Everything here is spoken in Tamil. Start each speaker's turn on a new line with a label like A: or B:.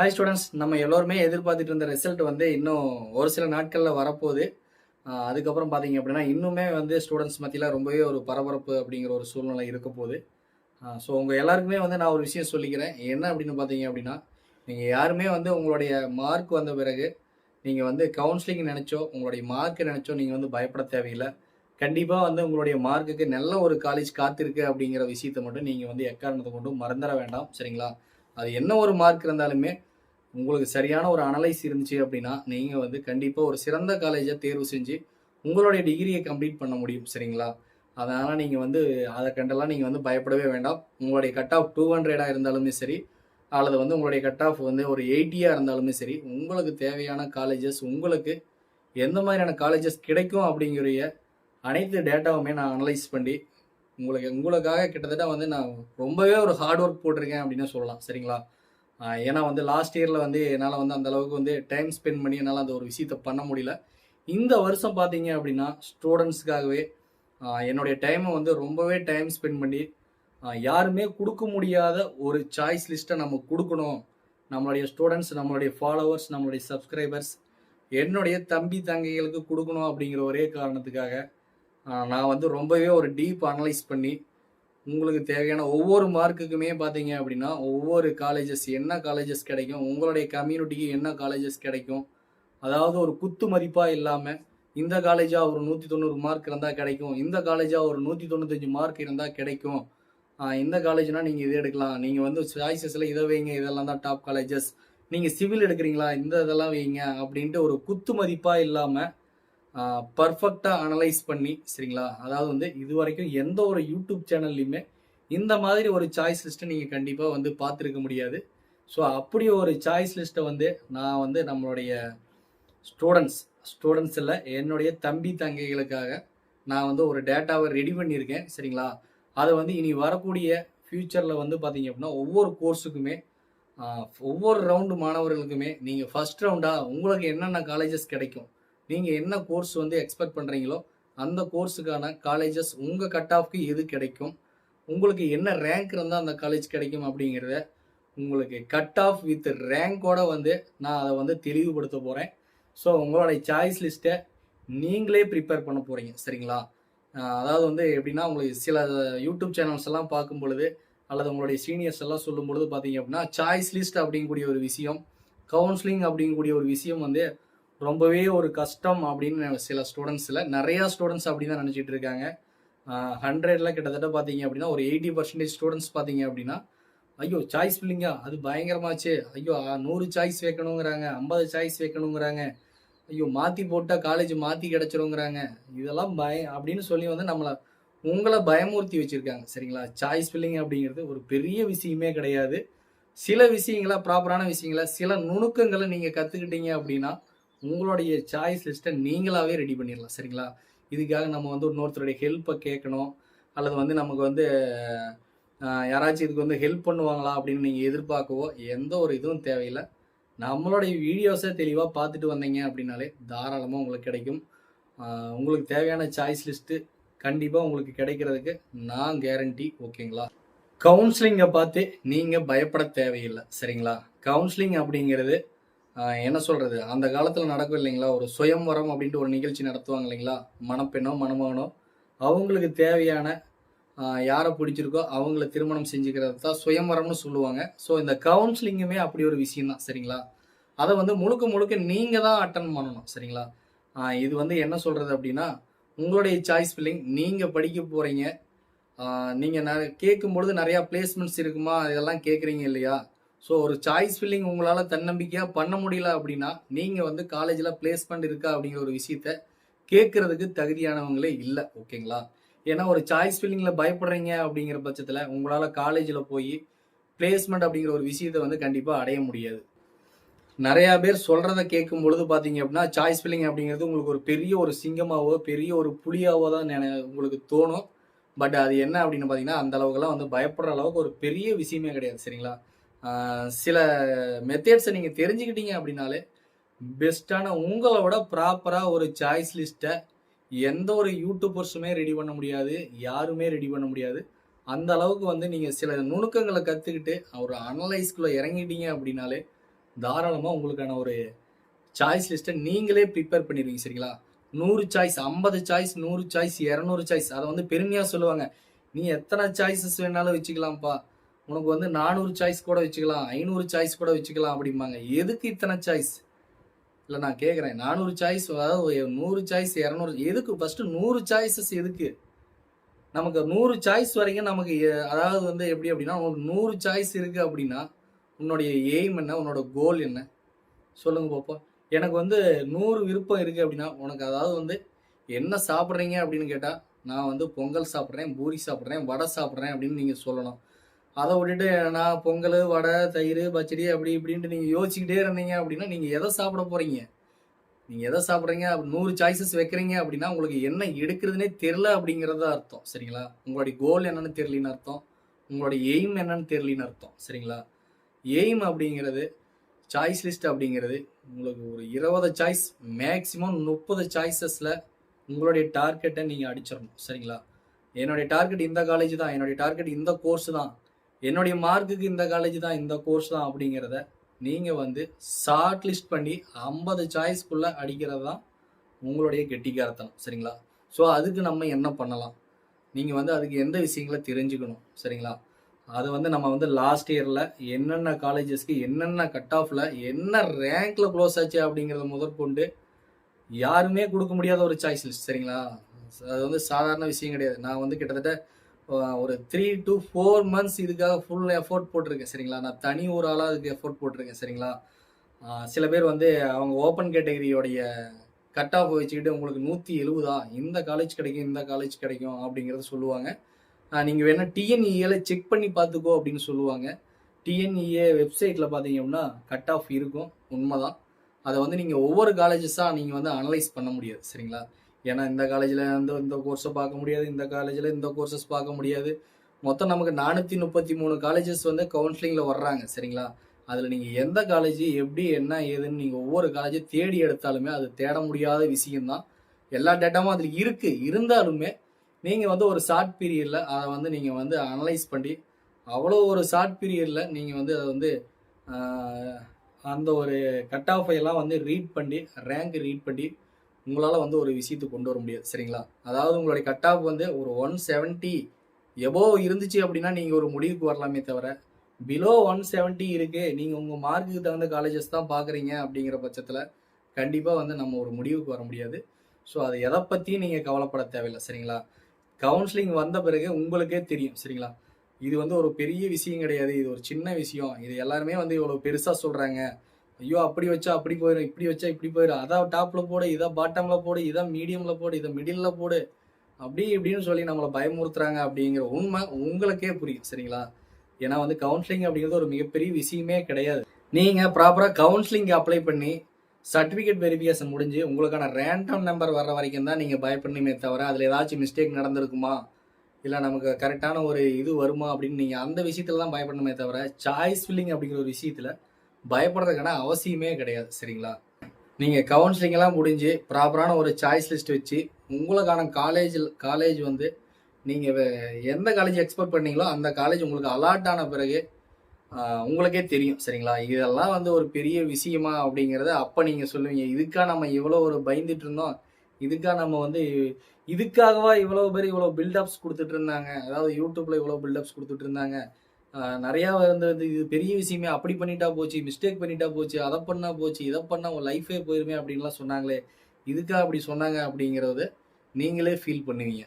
A: ஹாய் ஸ்டூடெண்ட்ஸ் நம்ம எல்லோருமே எதிர்பார்த்துட்டு இருந்த ரிசல்ட் வந்து இன்னும் ஒரு சில நாட்களில் வரப்போகுது. அதுக்கப்புறம் பார்த்தீங்க அப்படின்னா இன்னுமே வந்து ஸ்டூடெண்ட்ஸ் மத்தியில் ரொம்பவே ஒரு பரபரப்பு அப்படிங்கிற ஒரு சூழ்நிலை இருக்க போகுது. ஸோ உங்கள் எல்லாருக்குமே வந்து நான் ஒரு விஷயம் சொல்லிக்கிறேன். என்ன அப்படின்னு பார்த்தீங்க அப்படின்னா நீங்கள் யாருமே வந்து உங்களுடைய மார்க் வந்த பிறகு நீங்கள் வந்து கவுன்சிலிங் நினச்சோ உங்களுடைய மார்க்கை நினச்சோ நீங்கள் வந்து பயப்பட தேவையில்லை. கண்டிப்பாக வந்து உங்களுடைய மார்க்குக்கு நல்ல ஒரு காலேஜ் காத்திருக்கு அப்படிங்கிற விஷயத்தை மட்டும் நீங்கள் வந்து எக்காரணத்தை கொண்டும் மறந்துட வேண்டாம். சரிங்களா? அது என்ன ஒரு மார்க் இருந்தாலுமே உங்களுக்கு சரியான ஒரு அனலைஸ் இருந்துச்சு அப்படின்னா நீங்கள் வந்து கண்டிப்பாக ஒரு சிறந்த காலேஜை தேர்வு செஞ்சு உங்களுடைய டிகிரியை கம்ப்ளீட் பண்ண முடியும் சரிங்களா? அதனால் நீங்கள் வந்து அதை கண்டெல்லாம் நீங்கள் வந்து பயப்படவே வேண்டாம். உங்களுடைய கட் ஆஃப் டூ ஹண்ட்ரடாக இருந்தாலுமே சரி அல்லது வந்து உங்களுடைய கட் ஆஃப் வந்து ஒரு எயிட்டியாக இருந்தாலுமே சரி உங்களுக்கு தேவையான காலேஜஸ் உங்களுக்கு எந்த மாதிரியான காலேஜஸ் கிடைக்கும் அப்படிங்கிற அனைத்து டேட்டாவுமே நான் அனலைஸ் பண்ணி உங்களுக்கு உங்களுக்காக கிட்டத்தட்ட வந்து நான் ரொம்பவே ஒரு ஹார்ட் ஒர்க் போட்டிருக்கேன் அப்படின்னு சொல்லலாம் சரிங்களா? ஏன்னா வந்து லாஸ்ட் இயரில் வந்து என்னால் வந்து அந்தளவுக்கு வந்து டைம் ஸ்பெண்ட் பண்ணி என்னால் அந்த ஒரு விஷயத்த பண்ண முடியல. இந்த வருஷம் பார்த்தீங்க அப்படின்னா ஸ்டூடெண்ட்ஸ்க்காகவே என்னுடைய டைமை வந்து ரொம்பவே டைம் ஸ்பெண்ட் பண்ணி யாருமே கொடுக்க முடியாத ஒரு சாய்ஸ் லிஸ்ட்டை நம்ம கொடுக்கணும். நம்மளுடைய ஸ்டூடெண்ட்ஸ் நம்மளுடைய ஃபாலோவர்ஸ் நம்மளுடைய சப்ஸ்கிரைபர்ஸ் என்னுடைய தம்பி தங்கைகளுக்கு கொடுக்கணும் அப்படிங்கிற ஒரே காரணத்துக்காக நான் வந்து ரொம்பவே ஒரு டீப் அனலைஸ் பண்ணி உங்களுக்கு தேவையான ஒவ்வொரு மார்க்குக்குமே பார்த்தீங்க அப்படின்னா ஒவ்வொரு காலேஜஸ் என்ன காலேஜஸ் கிடைக்கும் உங்களுடைய கம்யூனிட்டிக்கு என்ன காலேஜஸ் கிடைக்கும் அதாவது ஒரு குத்து மதிப்பாக இல்லாமல் இந்த காலேஜாக ஒரு நூற்றி தொண்ணூறு மார்க் இருந்தால் கிடைக்கும் இந்த காலேஜாக ஒரு நூற்றி தொண்ணூத்தஞ்சு மார்க் இருந்தால் கிடைக்கும் இந்த காலேஜ்னால் நீங்கள் இது எடுக்கலாம். நீங்கள் வந்து சாய்ஸஸில் இதை வைங்க இதெல்லாம் தான் டாப் காலேஜஸ் நீங்கள் சிவில் எடுக்கிறீங்களா இந்த இதெல்லாம் வைங்க அப்படின்ட்டு ஒரு குத்து மதிப்பாக இல்லாமல் பர்ஃபெக்டாக அனலைஸ் பண்ணி சரிங்களா? அதாவது வந்து இது வரைக்கும் எந்த ஒரு யூடியூப் சேனல்லையுமே இந்த மாதிரி ஒரு சாய்ஸ் லிஸ்ட்டை நீங்கள் கண்டிப்பாக வந்து பார்த்துருக்க முடியாது. ஸோ அப்படி ஒரு சாய்ஸ் லிஸ்ட்டை வந்து நான் வந்து நம்மளுடைய ஸ்டூடெண்ட்ஸ் ஸ்டூடெண்ட்ஸ் இல்லை என்னுடைய தம்பி தங்கைகளுக்காக நான் வந்து ஒரு டேட்டாவை ரெடி பண்ணியிருக்கேன் சரிங்களா? அதை வந்து இனி வரக்கூடிய ஃப்யூச்சரில் வந்து பார்த்தீங்க அப்படின்னா ஒவ்வொரு கோர்ஸுக்குமே ஒவ்வொரு ரவுண்டு மாணவர்களுக்குமே நீங்கள் ஃபஸ்ட் ரவுண்டாக உங்களுக்கு என்னென்ன காலேஜஸ் கிடைக்கும் நீங்கள் என்ன கோர்ஸ் வந்து எக்ஸ்பெக்ட் பண்ணுறீங்களோ அந்த கோர்ஸுக்கான காலேஜஸ் உங்கள் கட் ஆஃப்க்கு எது கிடைக்கும்? உங்களுக்கு என்ன ரேங்க் இருந்தால் அந்த காலேஜ் கிடைக்கும் அப்படிங்கிறத உங்களுக்கு கட் ஆஃப் வித் ரேங்கோட வந்து நான் அதை வந்து தெளிவுபடுத்த போகிறேன் ஸோ உங்களுடைய சாய்ஸ் லிஸ்ட்டை நீங்களே ப்ரிப்பேர் பண்ண போகிறீங்க சரிங்களா? அதாவது வந்து எப்படின்னா உங்களுக்கு சில யூடியூப் சேனல்ஸ் எல்லாம் பார்க்கும் பொழுது அல்லது உங்களுடைய சீனியர்ஸ் எல்லாம் சொல்லும் பொழுது பார்த்தீங்க அப்படின்னா சாய்ஸ் லிஸ்ட் அப்படிங்கக்கூடிய ஒரு விஷயம் கவுன்சிலிங் அப்படிங்கக்கூடிய ஒரு விஷயம் வந்து ரொம்பவே ஒரு கஷ்டம் அப்படின்னு சில ஸ்டூடெண்ட்ஸில் நிறையா ஸ்டூடெண்ட்ஸ் அப்படி தான் நினச்சிட்டு இருக்காங்க. ஹண்ட்ரட்ல கிட்டத்தட்ட பார்த்தீங்க அப்படின்னா ஒரு எயிட்டி பர்சன்டேஜ் ஸ்டூடெண்ட்ஸ் பார்த்தீங்க அப்படின்னா ஐயோ சாய்ஸ் இல்லைங்க. அது பயங்கரமாச்சு. ஐயோ நூறு சாய்ஸ் வைக்கணுங்கிறாங்க ஐம்பது சாய்ஸ் வைக்கணுங்கிறாங்க. ஐயோ மாற்றி போட்டால் காலேஜ் மாற்றி கிடச்சிருங்கிறாங்க. இதெல்லாம் பய அப்படின்னு சொல்லி வந்து நம்மளை உங்களை பயமுறுத்தி வச்சுருக்காங்க. சரிங்களா? சாய்ஸ் ஃபில்லிங் அப்படிங்கிறது ஒரு பெரிய விஷயமே கிடையாது. சில விஷயங்களை ப்ராப்பரான விஷயங்களை சில நுணுக்கங்களை நீங்கள் கற்றுக்கிட்டீங்க அப்படின்னா உங்களுடைய சாய்ஸ் லிஸ்ட்டை நீங்களாகவே ரெடி பண்ணிடலாம் சரிங்களா? இதுக்காக நம்ம வந்து இன்னொருத்தருடைய ஹெல்ப்பை கேட்கணும். அல்லது வந்து நமக்கு வந்து யாராச்சும் இதுக்கு வந்து ஹெல்ப் பண்ணுவாங்களா அப்படின்னு நீங்கள் எதிர்பார்க்கவோ எந்த ஒரு இதுவும் தேவையில்லை. நம்மளுடைய வீடியோஸை தெளிவாக பார்த்துட்டு வந்தீங்க அப்படின்னாலே தாராளமாக உங்களுக்கு கிடைக்கும். உங்களுக்கு தேவையான சாய்ஸ் லிஸ்ட்டு கண்டிப்பாக உங்களுக்கு கிடைக்கிறதுக்கு நான் கேரண்டி ஓகேங்களா? கவுன்சிலிங்கை பார்த்து நீங்கள் பயப்பட தேவையில்லை சரிங்களா? கவுன்சிலிங் அப்படிங்கிறது என்ன சொல்றது? அந்த காலத்தில் நடக்கும் இல்லைங்களா? ஒரு சுயம்வரம் அப்படின்ட்டு ஒரு நிகழ்ச்சி நடத்துவாங்க இல்லைங்களா? மணப்பெண்ணோ மணமகனோ அவங்களுக்கு தேவையான யாரை பிடிச்சிருக்கோ அவங்கள திருமணம் செஞ்சுக்கிறது தான் சுயம்வரம்னு சொல்லுவாங்க. ஸோ இந்த கவுன்சிலிங்குமே அப்படி ஒரு விஷயம் தான் சரிங்களா? அதை வந்து முழுக்க முழுக்க நீங்கள் தான் அட்டன் பண்ணணும் சரிங்களா? இது வந்து என்ன சொல்றது அப்படின்னா உங்களுடைய சாய்ஸ் ஃபில்லிங் நீங்கள் படிக்க போகிறீங்க நீங்கள் ந கேட்கும்பொழுது நிறையா பிளேஸ்மெண்ட்ஸ் இருக்குமா? இதெல்லாம் கேட்குறீங்க இல்லையா? ஸோ ஒரு சாய்ஸ் ஃபில்லிங் உங்களால் தன்னம்பிக்கையாக பண்ண முடியல அப்படின்னா நீங்கள் வந்து காலேஜில் பிளேஸ்மெண்ட் இருக்கா அப்படிங்கிற ஒரு விஷயத்த கேட்கறதுக்கு தகுதியானவங்களே இல்லை ஓகேங்களா ஏன்னா ஒரு சாய்ஸ் ஃபில்லிங்கில் பயப்படுறீங்க அப்படிங்கிற பட்சத்தில் உங்களால் காலேஜில் போய் பிளேஸ்மெண்ட் அப்படிங்கிற ஒரு விஷயத்தை வந்து கண்டிப்பாக அடைய முடியாது. நிறையா பேர் சொல்கிறத கேட்கும் பொழுது பார்த்தீங்க அப்படின்னா சாய்ஸ் ஃபில்லிங் அப்படிங்கிறது உங்களுக்கு ஒரு பெரிய ஒரு சிங்கமாவோ பெரிய ஒரு புலியாவோ தான் நினை உங்களுக்கு தோணும். பட் அது என்ன அப்படின்னு பார்த்தீங்கன்னா அந்த அளவுக்குலாம் வந்து பயப்படுற அளவுக்கு ஒரு பெரிய விஷயமே கிடையாது சரிங்களா? சில மெத்தட்ஸை நீங்கள் தெரிஞ்சுக்கிட்டீங்க அப்படின்னாலே பெஸ்ட்டான உங்களை விட ப்ராப்பராக ஒரு சாய்ஸ் லிஸ்ட்டை எந்த ஒரு யூடியூபர்ஸுமே ரெடி பண்ண முடியாது யாருமே ரெடி பண்ண முடியாது. அந்த அளவுக்கு வந்து நீங்கள் சில நுணுக்கங்களை கற்றுக்கிட்டு ஒரு அனலைஸ்குள்ளே இறங்கிட்டீங்க அப்படின்னாலே தாராளமாக உங்களுக்கான ஒரு சாய்ஸ் லிஸ்ட்டை நீங்களே ப்ரிப்பேர் பண்ணிடுவீங்க சரிங்களா? நூறு சாய்ஸ் ஐம்பது சாய்ஸ் நூறு சாய்ஸ் இரநூறு சாய்ஸ் அதை வந்து பெருமையாக சொல்லுவாங்க. நீ எத்தனை சாய்ஸஸ் வேணாலும் வச்சுக்கலாம்ப்பா. உனக்கு வந்து நானூறு சாய்ஸ் கூட வச்சுக்கலாம் ஐநூறு சாய்ஸ் கூட வச்சுக்கலாம் அப்படிம்பாங்க. எதுக்கு இத்தனை சாய்ஸ் இல்லை நான் கேட்குறேன். நானூறு சாய்ஸ் அதாவது நூறு சாய்ஸ் இரநூறு எதுக்கு? ஃபஸ்ட்டு நூறு சாய்ஸஸ் எதுக்கு? நமக்கு நூறு சாய்ஸ் வரைக்கும் நமக்கு எ- அதாவது வந்து எப்படி அப்படின்னா ஒரு நூறு சாய்ஸ் இருக்குது அப்படின்னா உன்னுடைய எய்ம் என்ன? உன்னோட கோல் என்ன? சொல்லுங்கள் பாப்போம் எனக்கு வந்து நூறு விருப்பம் இருக்குது அப்படின்னா உனக்கு அதாவது வந்து என்ன சாப்பிட்றீங்க அப்படின்னு கேட்டால் நான் வந்து பொங்கல் சாப்பிட்றேன் பூரி சாப்பிட்றேன் வடை சாப்பிட்றேன் அப்படின்னு நீங்கள் சொல்லணும். அதை விட்டுட்டு நான் பொங்கல் வடை தயிர் பச்சடி அப்படி இப்படின்ட்டு நீங்கள் யோசிச்சுக்கிட்டே இருந்தீங்க அப்படின்னா நீங்கள் எதை சாப்பிட போகிறீங்க நீங்கள் எதை சாப்பிட்றீங்க? நூறு சாய்ஸஸ் வைக்கிறீங்க அப்படின்னா உங்களுக்கு என்ன எடுக்கிறதுனே தெரில அப்படிங்கிறது அர்த்தம் சரிங்களா? உங்களுடைய கோல் என்னன்னு தெரியலின்னு அர்த்தம். உங்களுடைய எய்ம் என்னன்னு தெரியலின்னு அர்த்தம் சரிங்களா? எய்ம் அப்படிங்கிறது சாய்ஸ் லிஸ்ட் அப்படிங்கிறது உங்களுக்கு ஒரு இருபது சாய்ஸ் மேக்ஸிமம் முப்பது சாய்ஸஸில் உங்களுடைய டார்கெட்டை நீங்கள் அடிச்சிடணும் சரிங்களா? என்னுடைய டார்கெட் இந்த காலேஜ் தான் என்னுடைய டார்கெட் இந்த கோர்ஸ் தான். என்னுடைய மார்க்குக்கு இந்த காலேஜ் தான் இந்த கோர்ஸ் தான் அப்படிங்கிறத நீங்கள் வந்து ஷார்ட் லிஸ்ட் பண்ணி ஐம்பது சாய்ஸ்க்குள்ளே அடிக்கிறது தான் உங்களுடைய கெட்டிக்காரத்தனம் சரிங்களா? ஸோ அதுக்கு நம்ம என்ன பண்ணலாம்? நீங்கள் வந்து அதுக்கு எந்த விஷயங்களை தெரிஞ்சுக்கணும் சரிங்களா? அது வந்து நம்ம வந்து லாஸ்ட் இயரில் என்னென்ன காலேஜஸ்க்கு என்னென்ன கட் ஆஃபில் என்ன ரேங்க்கில் க்ளோஸ் ஆச்சு அப்படிங்கிறத முதற்கொண்டு யாருமே கொடுக்க முடியாத ஒரு சாய்ஸ் லிஸ்ட் சரிங்களா? அது வந்து சாதாரண விஷயம் கிடையாது. நான் வந்து கிட்டத்தட்ட ஒரு த்ரீ டு ஃபோர் மந்த்ஸ் இதுக்காக ஃபுல் எஃபோர்ட் போட்டிருக்கேன் சரிங்களா? நான் தனி ஒரு ஆளாக அதுக்கு எஃபோர்ட் போட்டிருக்கேன் சரிங்களா? சில பேர் வந்து அவங்க ஓப்பன் கேட்டகரியோடைய கட் ஆஃப் வச்சுக்கிட்டு உங்களுக்கு நூற்றி எழுபதா இந்த காலேஜ் கிடைக்கும் இந்த காலேஜ் கிடைக்கும் அப்படிங்கிறத சொல்லுவாங்க. நீங்கள் வேணால் டிஎன்இஏல செக் பண்ணி பார்த்துக்கோ அப்படின்னு சொல்லுவாங்க. டிஎன்இஏ வெப்சைட்டில் பார்த்தீங்க அப்படின்னா கட் ஆஃப் இருக்கும் உண்மைதான். அதை வந்து நீங்கள் ஒவ்வொரு காலேஜஸாக நீங்கள் வந்து அனலைஸ் பண்ண முடியாது சரிங்களா? ஏன்னா இந்த காலேஜில் வந்து இந்த கோர்ஸை பார்க்க முடியாது இந்த காலேஜில் இந்த கோர்சஸ் பார்க்க முடியாது. மொத்தம் நமக்கு நானூற்றி முப்பத்தி மூணு காலேஜஸ் வந்து கவுன்சிலிங்கில் வர்றாங்க சரிங்களா? அதில் நீங்கள் எந்த காலேஜ் எப்படி என்ன ஏதுன்னு நீங்கள் ஒவ்வொரு காலேஜும் தேடி எடுத்தாலுமே அது தேட முடியாத விஷயம்தான். எல்லா டேட்டாவும் அதில் இருக்குது இருந்தாலுமே நீங்கள் வந்து ஒரு ஷார்ட் பீரியடில் அதை வந்து நீங்கள் வந்து அனலைஸ் பண்ணி அவ்வளோ ஒரு ஷார்ட் பீரியடில் நீங்கள் வந்து அதை வந்து அந்த ஒரு கட் ஆஃப் எல்லாம் வந்து ரீட் பண்ணி ரேங்க் ரீட் பண்ணி உங்களால் வந்து ஒரு விஷயத்தை கொண்டு வர முடியாது சரிங்களா? அதாவது உங்களுடைய கட் ஆஃப் வந்து ஒரு ஒன் செவன்ட்டி எபோ இருந்துச்சு அப்படின்னா நீங்கள் ஒரு முடிவுக்கு வரலாமே தவிர பிலோ ஒன் செவன்ட்டி இருக்கு நீங்கள் உங்கள் மார்க்குக்கு தகுந்த காலேஜஸ் தான் பார்க்குறீங்க அப்படிங்கிற பட்சத்தில் கண்டிப்பாக வந்து நம்ம ஒரு முடிவுக்கு வர முடியாது. ஸோ அது எதை பற்றியும் நீங்கள் கவலைப்பட தேவையில்லை சரிங்களா? கவுன்சிலிங் வந்த பிறகு உங்களுக்கே தெரியும் சரிங்களா? இது வந்து ஒரு பெரிய விஷயம் கிடையாது இது ஒரு சின்ன விஷயம். இது எல்லாருமே வந்து இவ்வளோ பெருசாக சொல்கிறாங்க ஐயோ அப்படி வச்சா அப்படி போயிடும் இப்படி வச்சா இப்படி போயிடும் அதான் டாப்பில் போடு இதை பாட்டமில் போடு இதை மீடியமில் போடு இதை மிடில் போடு. அப்படி இப்படின்னு சொல்லி நம்மளை பயமுறுத்துறாங்க அப்படிங்கிற உண்மை உங்களுக்கே புரியும் சரிங்களா? ஏன்னா வந்து கவுன்சிலிங் அப்படிங்கிறது ஒரு மிகப்பெரிய விஷயமே கிடையாது. நீங்கள் ப்ராப்பராக கவுன்சிலிங் அப்ளை பண்ணி சர்டிஃபிகேட் வெரிஃபிகேஷன் முடிஞ்சு உங்களுக்கான ரேண்டம் நம்பர் வர்ற வரைக்கும் தான் நீங்கள் பயப்படணுமே தவிர அதில் ஏதாச்சும் மிஸ்டேக் நடந்திருக்குமா? இல்லை நமக்கு கரெக்டான ஒரு இது வருமா அப்படின்னு நீங்கள் அந்த விஷயத்தில் தான் பயப்படணுமே தவிர சாய்ஸ் ஃபில்லிங் அப்படிங்கிற ஒரு விஷயத்தில் பயப்படுறதுக்கான அவசியமே கிடையாது சரிங்களா? நீங்கள் கவுன்சிலிங்கெல்லாம் முடிஞ்சு ப்ராப்பரான ஒரு சாய்ஸ் லிஸ்ட் வச்சு உங்களுக்கான காலேஜில் காலேஜ் வந்து நீங்கள் எந்த காலேஜ் எக்ஸ்பெக்ட் பண்ணீங்களோ அந்த காலேஜ் உங்களுக்கு அலாட் ஆன பிறகு உங்களுக்கே தெரியும் சரிங்களா? இதெல்லாம் வந்து ஒரு பெரிய விஷயமா அப்படிங்கிறத அப்போ நீங்கள் சொல்லுவீங்க. இதுக்காக நம்ம இவ்வளோ ஒரு பயந்துட்டு இருந்தோம். இதுக்காக நம்ம வந்து இதுக்காகவா இவ்வளோ பேர் இவ்வளோ பில்டப்ஸ் கொடுத்துட்டு இருந்தாங்க? அதாவது யூடியூப்பில் இவ்வளோ பில்டப்ஸ் கொடுத்துட்டு இருந்தாங்க. நிறையா இருந்தது இது பெரிய விஷயமே. அப்படி பண்ணிட்டா போச்சு மிஸ்டேக் பண்ணிட்டா போச்சு அதை பண்ணா போச்சு இதை பண்ணால் உன் லைஃபே போயிருமே அப்படின்லாம் சொன்னாங்களே. இதுக்கா அப்படி சொன்னாங்க அப்படிங்கிறத நீங்களே ஃபீல் பண்ணுவீங்க.